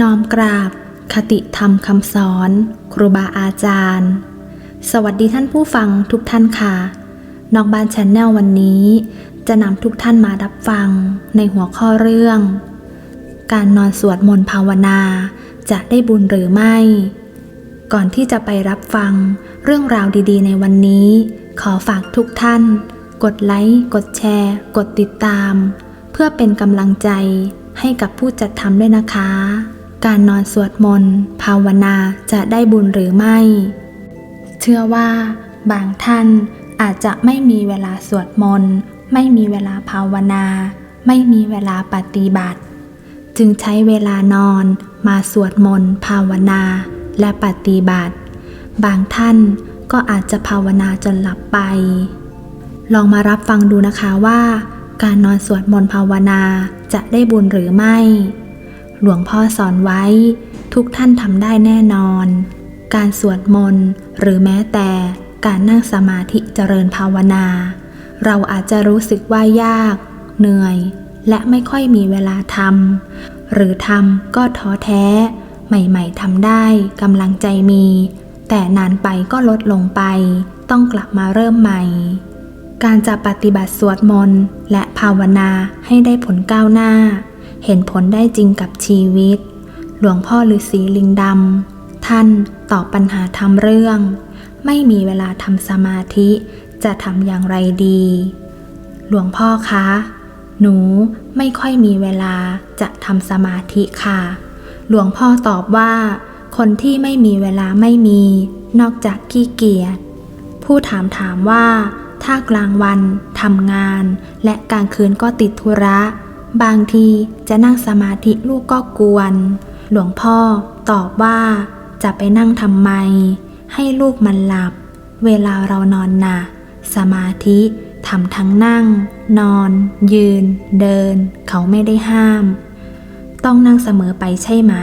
น้อมกราบ คติธรรมคำสอน ครูบาอาจารย์ สวัสดีท่านผู้ฟังทุกท่านค่ะ นอกบ้านชนแนลวันนี้ จะนำทุกท่านมารับฟังในหัวข้อเรื่อง การนอนสวดมนต์ภาวนาจะได้บุญหรือไม่ ก่อนที่จะไปรับฟังเรื่องราวดีๆ ในวันนี้ ขอฝากทุกท่าน กดไลค์กดแชร์ กดติดตาม เพื่อเป็นกำลังใจให้กับผู้จัดทำด้วยนะคะ การนอนสวดมนต์ภาวนาจะได้บุญหรือไม่ เชื่อว่า บางท่านอาจจะไม่มีเวลาสวดมนต์ไม่มีเวลาภาวนา ไม่มีเวลาปฏิบัติ จึงใช้เวลานอนมาสวดมนต์ภาวนาและปฏิบัติ บางท่านก็อาจจะภาวนาจนหลับไป ลองมารับฟังดูนะคะว่า การนอนสวดมนต์ภาวนาจะได้บุญหรือไม่ หลวงพ่อสอนไว้ ทุกท่านทำได้แน่นอน การสวดมนต์หรือแม้แต่การนั่งสมาธิเจริญภาวนา เราอาจจะรู้สึกว่ายาก เหนื่อย และไม่ค่อยมีเวลาทำหรือทำก็ท้อแท้ ใหม่ๆทำได้กำลังใจมี แต่นานไปก็ลดลงไป ต้องกลับมาเริ่มใหม่ การจะปฏิบัติสวดมนต์และภาวนาให้ได้ผลก้าวหน้า เห็นผลได้จริงกับชีวิต หลวงพ่อฤาษีลิงดำ ท่านตอบปัญหาทำเรื่อง ไม่มีเวลาทำสมาธิจะทำอย่างไรดี หลวงพ่อคะ หนูไม่ค่อยมีเวลาจะทำสมาธิค่ะ หลวงพ่อตอบว่า คนที่ไม่มีเวลาไม่มี นอกจากขี้เกียจ ผู้ถามถามว่า ถ้ากลางวันทำงาน และกลางคืนก็ติดธุระ บางทีจะนั่งสมาธิลูกก็กวน หลวงพ่อตอบว่าจะไปนั่งทำไม ให้ลูกมันหลับ เวลาเรานอนนะสมาธิทำทั้งนั่ง นอน ยืน เดิน เขาไม่ได้ห้าม ต้องนั่งเสมอไปใช่ไหม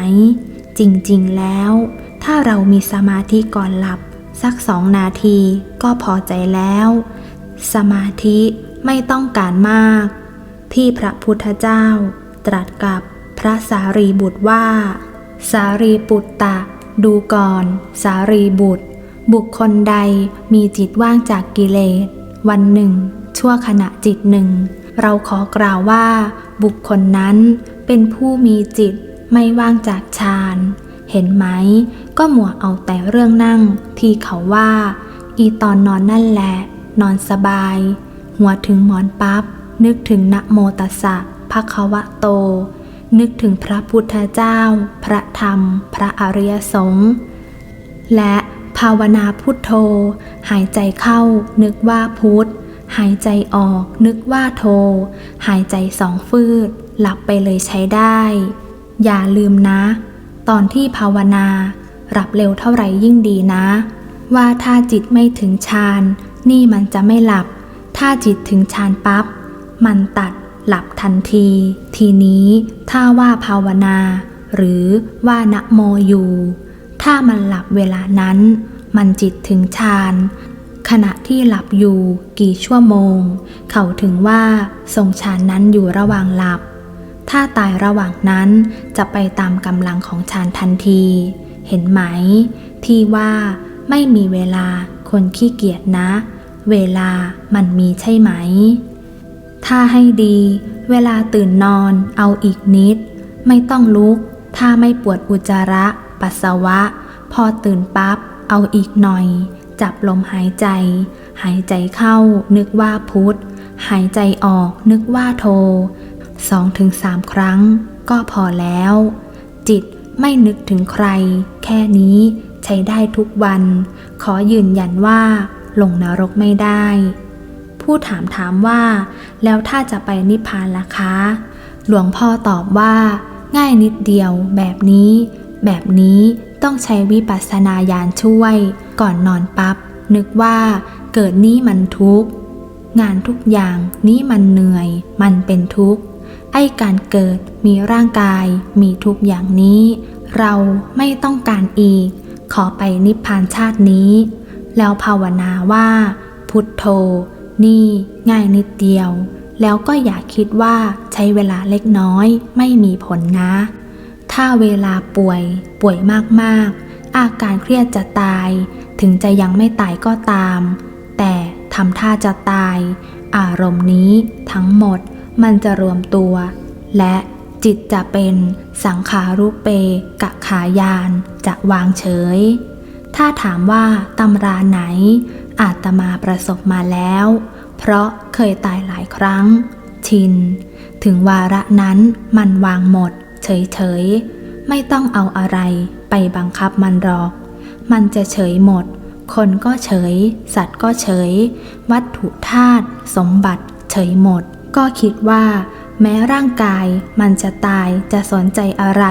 จริงๆแล้ว ถ้าเรามีสมาธิก่อนหลับ สักสองนาทีก็พอใจแล้ว สมาธิไม่ต้องการมาก ที่พระพุทธเจ้า ตรัสกับพระสารีบุตรว่า สารีปุตตะ ดูก่อน สารีบุตร บุคคลใดมีจิตว่างจากกิเลส วันหนึ่ง ชั่วขณะจิตหนึ่ง เราขอกล่าวว่า บุคคลนั้นเป็นผู้มีจิตไม่ว่างจากฌานเห็นไหม ก็หมัวเอาแต่เรื่องนั่ง ที่เขาว่า อีตอนนอนนั่นแหละ นอนสบาย หัวถึงหมอนปับ๊บ นึกถึงนะโมตัสสะภะคะวะโต นึกถึงพระพุทธเจ้า พระธรรม พระอริยสงฆ์และภาวนาพุทโธ หายใจเข้า นึกว่าพุทธหายใจออก นึกว่าโท หายใจสองฟืด หลับไปเลยใช้ได้ อย่าลืมนะ ตอนที่ภาวนาหลับเร็วเท่าไหร่ยิ่งดีนะ ว่าถ้าจิตไม่ถึงฌาน นี่มันจะไม่หลับ ถ้าจิตถึงฌานปับ๊บ มันตัดหลับทันที ทีนี้ถ้าว่าภาวนา หรือว่านะโมอยู่ ถ้ามันหลับเวลานั้น มันจิตถึงฌานขณะที่หลับอยู่กี่ชั่วโมง เขาถึงว่าทรงฌานนั้นอยู่ระหว่างหลับ ถ้าตายระหว่างนั้นจะไปตามกำลังของฌานทันที เห็นไหม ที่ว่าไม่มีเวลาคนขี้เกียจนะ เวลามันมีใช่ไหม ถ้าให้ดี เวลาตื่นนอนเอาอีกนิด ไม่ต้องลุก ถ้าไม่ปวดอุจจาระ ปัสสาวะ พอตื่นปั๊บ เอาอีกหน่อย จับลมหายใจ หายใจเข้า นึกว่าพุทธหายใจออกนึกว่าโทสองถึงสามครั้ง ก็พอแล้ว จิตไม่นึกถึงใคร แค่นี้ใช้ได้ทุกวัน ขอยืนยันว่า ลงนรกไม่ได้ ผู้ถามถามว่า แล้วถ้าจะไปนิพพานล่ะคะ หลวงพ่อตอบว่า ง่ายนิดเดียวแบบนี้ แบบนี้ต้องใช้วิปัสสนาญาณช่วย ก่อนนอนปับ๊บนึกว่าเกิดนี้มันทุกข์ งานทุกอย่างนี้มันเหนื่อย มันเป็นทุกข์ ไอ้การเกิดมีร่างกาย มีทุกอย่างนี้ เราไม่ต้องการอีก ขอไปนิพพานชาตินี้ แล้วภาวนาว่า พุทโธ นี่ง่ายนิดเดียว แล้วก็อย่าคิดว่าใช้เวลาเล็กน้อยไม่มีผลนะ ถ้าเวลาป่วยป่วยมากๆ อาการเครียดจะตาย ถึงจะยังไม่ตายก็ตาม แต่ทำท่าจะตาย อารมณ์นี้ทั้งหมดมันจะรวมตัว และจิตจะเป็นสังขารุเปกะขายานจะวางเฉย ถ้าถามว่าตำราไหน อาตมาประสบมาแล้ว เพราะเคยตายหลายครั้ง ชิน ถึงวาระนั้นมันวางหมด เฉยๆ ไม่ต้องเอาอะไรไปบังคับมันหรอก มันจะเฉยหมด คนก็เฉย สัตว์ก็เฉย วัตถุธาตุสมบัติ เฉยหมด ก็คิดว่า แม้ร่างกายมันจะตายจะสนใจอะไร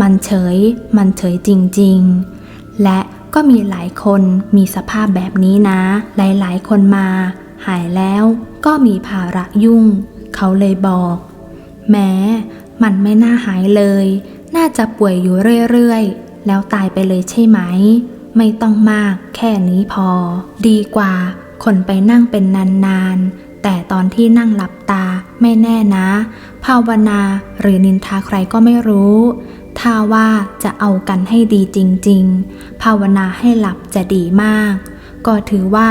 มันเฉย มันเฉยจริงๆ และ ก็มีหลายคนมีสภาพแบบนี้นะ หลายๆ คนมา หายแล้วก็มีภาระยุ่ง เขาเลยบอก แม้มันไม่น่าหายเลย น่าจะป่วยอยู่เรื่อย ๆ แล้วตายไปเลยใช่ไหม ไม่ต้องมากแค่นี้พอ ดีกว่า คนไปนั่งเป็นนานๆ แต่ตอนที่นั่งหลับตาไม่แน่นะ ภาวนาหรือนินทาใครก็ไม่รู้ ถ้าว่าจะเอากันให้ดีจริง ๆ ภาวนาให้หลับจะดีมาก ก็ถือว่า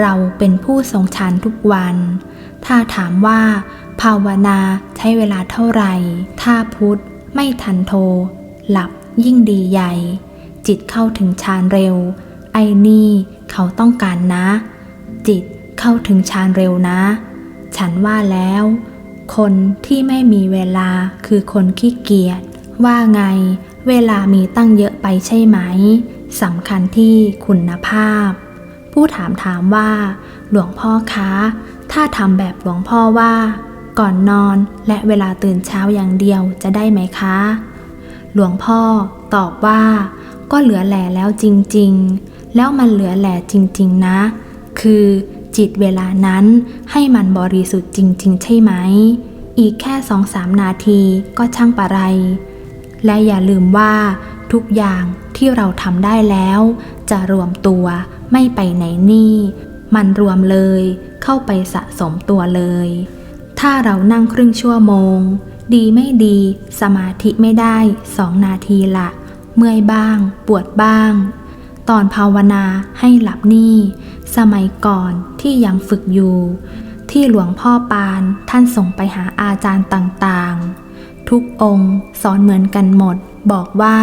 เราเป็นผู้ทรงฌานทุกวัน ถ้าถามว่า ภาวนาใช้เวลาเท่าไหร่ ถ้าพุทธไม่ทันโท หลับยิ่งดีใหญ่ จิตเข้าถึงฌานเร็ว ไอ้นี่เขาต้องการนะ จิตเข้าถึงฌานเร็วนะ ฉันว่าแล้ว คนที่ไม่มีเวลาคือคนขี้เกียจ ว่าไง เวลามีตั้งเยอะไปใช่ไหมสำคัญที่คุณภาพ ผู้ถามถามว่า หลวงพ่อคะ ถ้าทำแบบหลวงพ่อว่า ก่อนนอนและเวลาตื่นเช้าอย่างเดียวจะได้ไหมคะ หลวงพ่อตอบว่า ก็เหลือแหล่แล้วจริง ๆ แล้วมันเหลือแหล่จริง ๆ นะ คือจิตเวลานั้นให้มันบริสุทธิ์จริง ๆ ใช่ไหม อีกแค่สองสามนาทีก็ช่างปะไร และอย่าลืมว่า ทุกอย่างที่เราทำได้แล้ว จะรวมตัวไม่ไปไหนนี่ มันรวมเลย เข้าไปสะสมตัวเลย ถ้าเรานั่งครึ่งชั่วโมง ดีไม่ดี สมาธิไม่ได้สองนาทีละเมื่อยบ้าง ปวดบ้าง ตอนภาวนาให้หลับนี่ สมัยก่อนที่ยังฝึกอยู่ ที่หลวงพ่อปานท่านส่งไปหาอาจารย์ต่างๆ ทุกองค์ สอนเหมือนกันหมด บอกว่า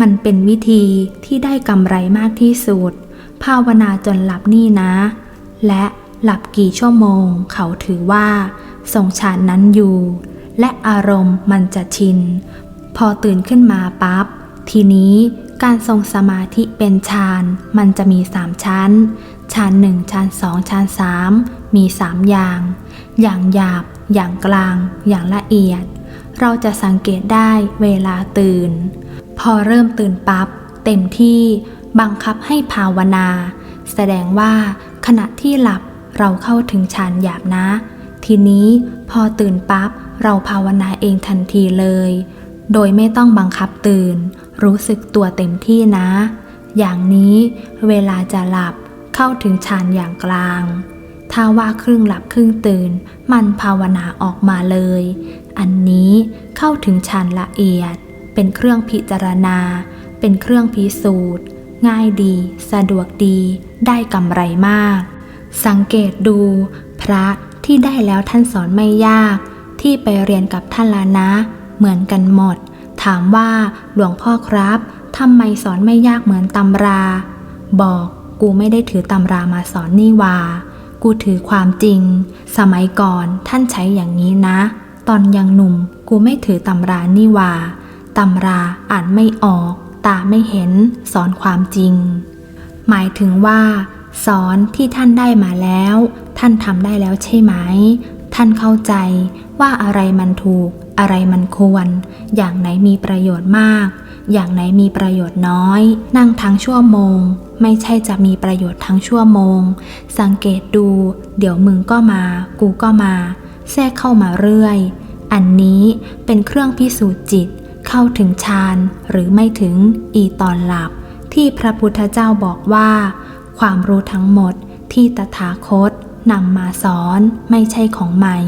มันเป็นวิธีที่ได้กำไรมากที่สุด ภาวนาจนหลับนี่นะ และหลับกี่ชั่วโมง เขาถือว่าทรงฌานนั้นอยู่ และอารมณ์มันจะชิน พอตื่นขึ้นมาปั๊บ ทีนี้การทรงสมาธิเป็นฌานมันจะมีสามชั้นฌานหนึ่งฌานสองฌานสามมีสามอย่าง อย่างหยาบ อย่างกลาง อย่างละเอียด เราจะสังเกตได้เวลาตื่น พอเริ่มตื่นปับ๊บเต็มที่บังคับให้ภาวนา แสดงว่าขณะที่หลับเราเข้าถึงฌานหยาบนะ ทีนี้พอตื่นปั๊บเราภาวนาเองทันทีเลย โดยไม่ต้องบังคับตื่น รู้สึกตัวเต็มที่นะ อย่างนี้เวลาจะหลับเข้าถึงฌานอย่างกลาง ถ้าว่าครึ่งหลับครึ่งตื่น มันภาวนาออกมาเลย อันนี้เข้าถึงฌานละเอียด เป็นเครื่องพิจารณา เป็นเครื่องพิสูจน์ ง่ายดี สะดวกดี ได้กำไรมาก สังเกตดู พระที่ได้แล้วท่านสอนไม่ยาก ที่ไปเรียนกับท่านละนะ เหมือนกันหมด ถามว่าหลวงพ่อครับทำไมสอนไม่ยากเหมือนตำรา บอกกูไม่ได้ถือตำรามาสอนนี่ว่า กูถือความจริง สมัยก่อนท่านใช้อย่างนี้นะ ตอนยังหนุ่มกูไม่ถือตำรานี่ว่าตำราอ่านไม่ออก ตาไม่เห็น สอนความจริง หมายถึงว่า สอนที่ท่านได้มาแล้ว ท่านทำได้แล้วใช่ไหม ท่านเข้าใจว่าอะไรมันถูก อะไรมันควร อย่างไหนมีประโยชน์มาก อย่างไหนมีประโยชน์น้อย นั่งทั้งชั่วโมง ไม่ใช่จะมีประโยชน์ทั้งชั่วโมง สังเกตดู เดี๋ยวมึงก็มา กูก็มา แทรกเข้ามาเรื่อย อันนี้เป็นเครื่องพิสูจน์จิตเข้าถึงฌานหรือไม่ถึงอีตอนหลับ ที่พระพุทธเจ้าบอกว่า ความรู้ทั้งหมดที่ตถาคตนำมาสอนไม่ใช่ของใหม่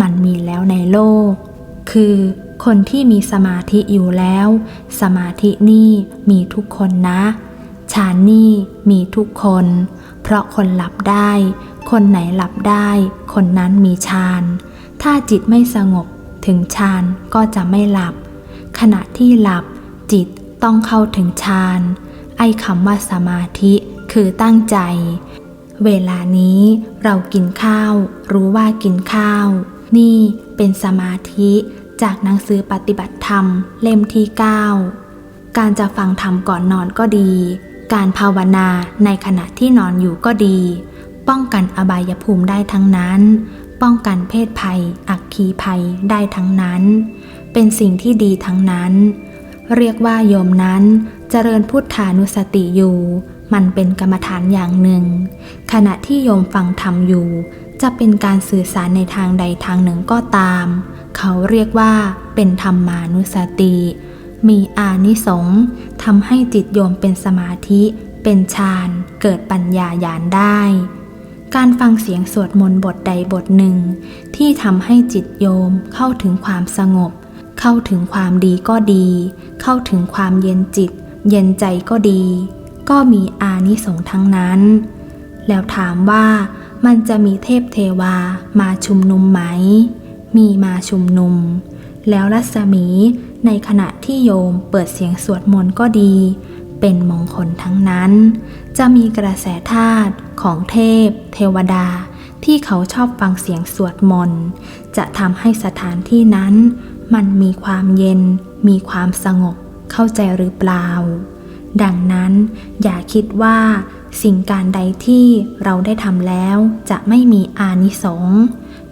มันมีแล้วในโลก คือคนที่มีสมาธิอยู่แล้ว สมาธินี่มีทุกคนนะฌานนี่มีทุกคน เพราะคนหลับได้ คนไหนหลับได้ คนนั้นมีฌาน ถ้าจิตไม่สงบถึงฌานก็จะไม่หลับ ขณะที่หลับ จิตต้องเข้าถึงฌานไอ้คำว่าสมาธิคือตั้งใจ เวลานี้เรากินข้าว รู้ว่ากินข้าว นี่เป็นสมาธิจากหนังสือปฏิบัติธรรมเล่มที่ 9 การจะฟังธรรมก่อนนอนก็ดี การภาวนาในขณะที่นอนอยู่ก็ดี ป้องกันอบายภูมิได้ทั้งนั้น ป้องกันเพศภัย อักคีภัยได้ทั้งนั้น เป็นสิ่งที่ดีทั้งนั้น เรียกว่าโยมนั้นเจริญพุทธานุสติอยู่ มันเป็นกรรมฐานอย่างหนึ่ง ขณะที่โยมฟังธรรมอยู่ จะเป็นการสื่อสารในทางใดทางหนึ่งก็ตาม เขาเรียกว่าเป็นธรรมานุสติ มีอานิสงส์ทำให้จิตโยมเป็นสมาธิเป็นฌานเกิดปัญญาญาณได้ การฟังเสียงสวดมนต์บทใดบทหนึ่ง ที่ทำให้จิตโยมเข้าถึงความสงบ เข้าถึงความดีก็ดี เข้าถึงความเย็นจิต เย็นใจก็ดี ก็มีอานิสงส์ทั้งนั้น แล้วถามว่ามันจะมีเทพเทวามาชุมนุมไหม มีมาชุมนุม แล้วรัศมี ในขณะที่โยมเปิดเสียงสวดมนต์ก็ดี เป็นมงคลทั้งนั้น จะมีกระแสธาตุของเทพ เทวดา ที่เขาชอบฟังเสียงสวดมนต์ จะทำให้สถานที่นั้น มันมีความเย็น มีความสงบ เข้าใจหรือเปล่า ดังนั้นอย่าคิดว่าสิ่งการใดที่เราได้ทำแล้วจะไม่มีอานิสงส์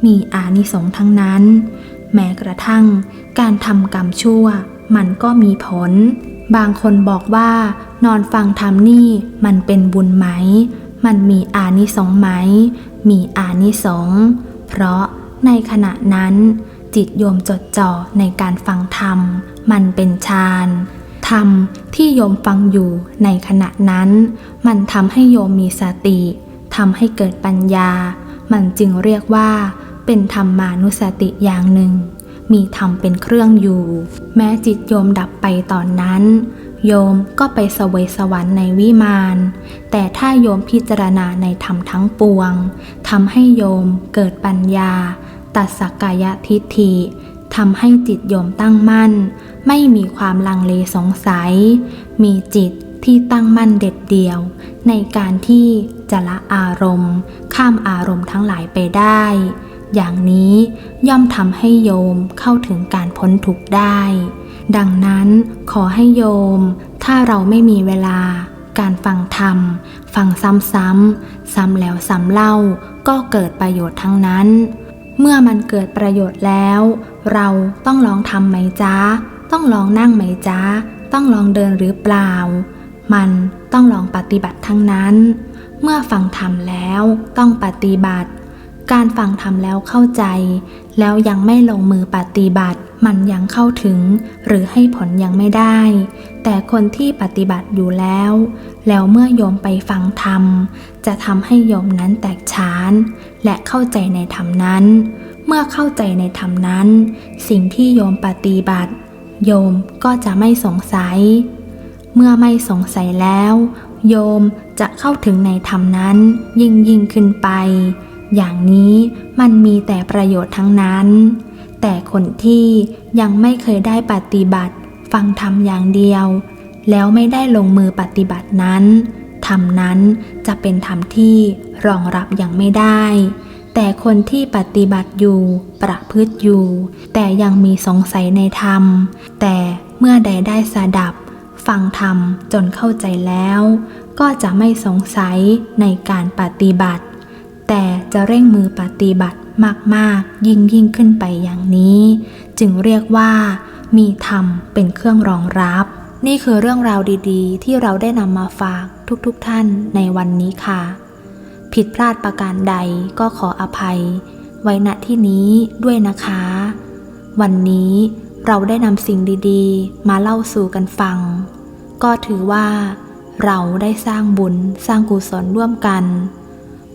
มีอานิสงส์ทั้งนั้น แม้กระทั่ง การทำกรรมชั่ว มันก็มีผล บางคนบอกว่า นอนฟังธรรมนี่มันเป็นบุญไหม มันมีอานิสงส์ไหม มีอานิสงส์เพราะในขณะนั้น จิตโยมจดจ่อในการฟังธรรม มันเป็นฌานธรรมที่โยมฟังอยู่ในขณะนั้น มันทำให้โยมมีสติทำให้เกิดปัญญา มันจึงเรียกว่า เป็นธรรมานุสติอย่างหนึ่ง มีธรรมเป็นเครื่องอยู่ แม้จิตโยมดับไปตอนนั้น โยมก็ไปสวยสวรรค์ในวิมานแต่ถ้าโยมพิจารณาในธรรมทั้งปวงทำให้โยมเกิดปัญญา ตัดสักกายทิฏฐิทำให้จิตโยมตั้งมั่น ไม่มีความลังเลสงสัย มีจิตที่ตั้งมั่นเด็ดเดี่ยว ในการที่จะละอารมณ์ ข้ามอารมณ์ทั้งหลายไปได้ อย่างนี้ย่อมทำให้โยมเข้าถึงการพ้นทุกข์ได้ ดังนั้นขอให้โยม ถ้าเราไม่มีเวลา การฟังธรรม ฟังซ้ำๆซ้ำแล้วซ้ำเล่าก็เกิดประโยชน์ทั้งนั้น เมื่อมันเกิดประโยชน์แล้ว เราต้องลองทำไหมจ๊ะต้องลองนั่งไหมจ๊ะต้องลองเดินหรือเปล่า มันต้องลองปฏิบัติทั้งนั้น เมื่อฟังธรรมแล้วต้องปฏิบัติ การฟังธรรมแล้วเข้าใจ แล้วยังไม่ลงมือปฏิบัติ มันยังเข้าถึง หรือให้ผลยังไม่ได้ แต่คนที่ปฏิบัติอยู่แล้ว แล้วเมื่อโยมไปฟังธรรม จะทำให้โยมนั้นแตกฉาน และเข้าใจในธรรมนั้น เมื่อเข้าใจในธรรมนั้น สิ่งที่โยมปฏิบัติ โยมก็จะไม่สงสัย เมื่อไม่สงสัยแล้ว โยมจะเข้าถึงในธรรมนั้น ยิ่งยิ่งขึ้นไป อย่างนี้มันมีแต่ประโยชน์ทั้งนั้น แต่คนที่ยังไม่เคยได้ปฏิบัติ ฟังธรรมอย่างเดียว แล้วไม่ได้ลงมือปฏิบัตินั้นธรรมนั้นจะเป็นธรรมที่รองรับยังไม่ได้ แต่คนที่ปฏิบัติอยู่ประพฤติอยู่ แต่ยังมีสงสัยในธรรม แต่เมื่อใดได้สดับ ฟังธรรมจนเข้าใจแล้ว ก็จะไม่สงสัยในการปฏิบัติ จะเร่งมือปฏิบัติมาก ๆ ยิ่งยิ่งขึ้นไปอย่างนี้ จึงเรียกว่า มีธรรมเป็นเครื่องรองรับ นี่คือเรื่องราวดีๆ ที่เราได้นำมาฝากทุกๆทท่านในวันนี้ค่ะ ผิดพลาดประการใดก็ขออภัย ไว้ณที่นี้ด้วยนะคะ วันนี้เราได้นำสิ่งดีๆ มาเล่าสู่กันฟัง ก็ถือว่า เราได้สร้างบุญสร้างกุศลร่วมกัน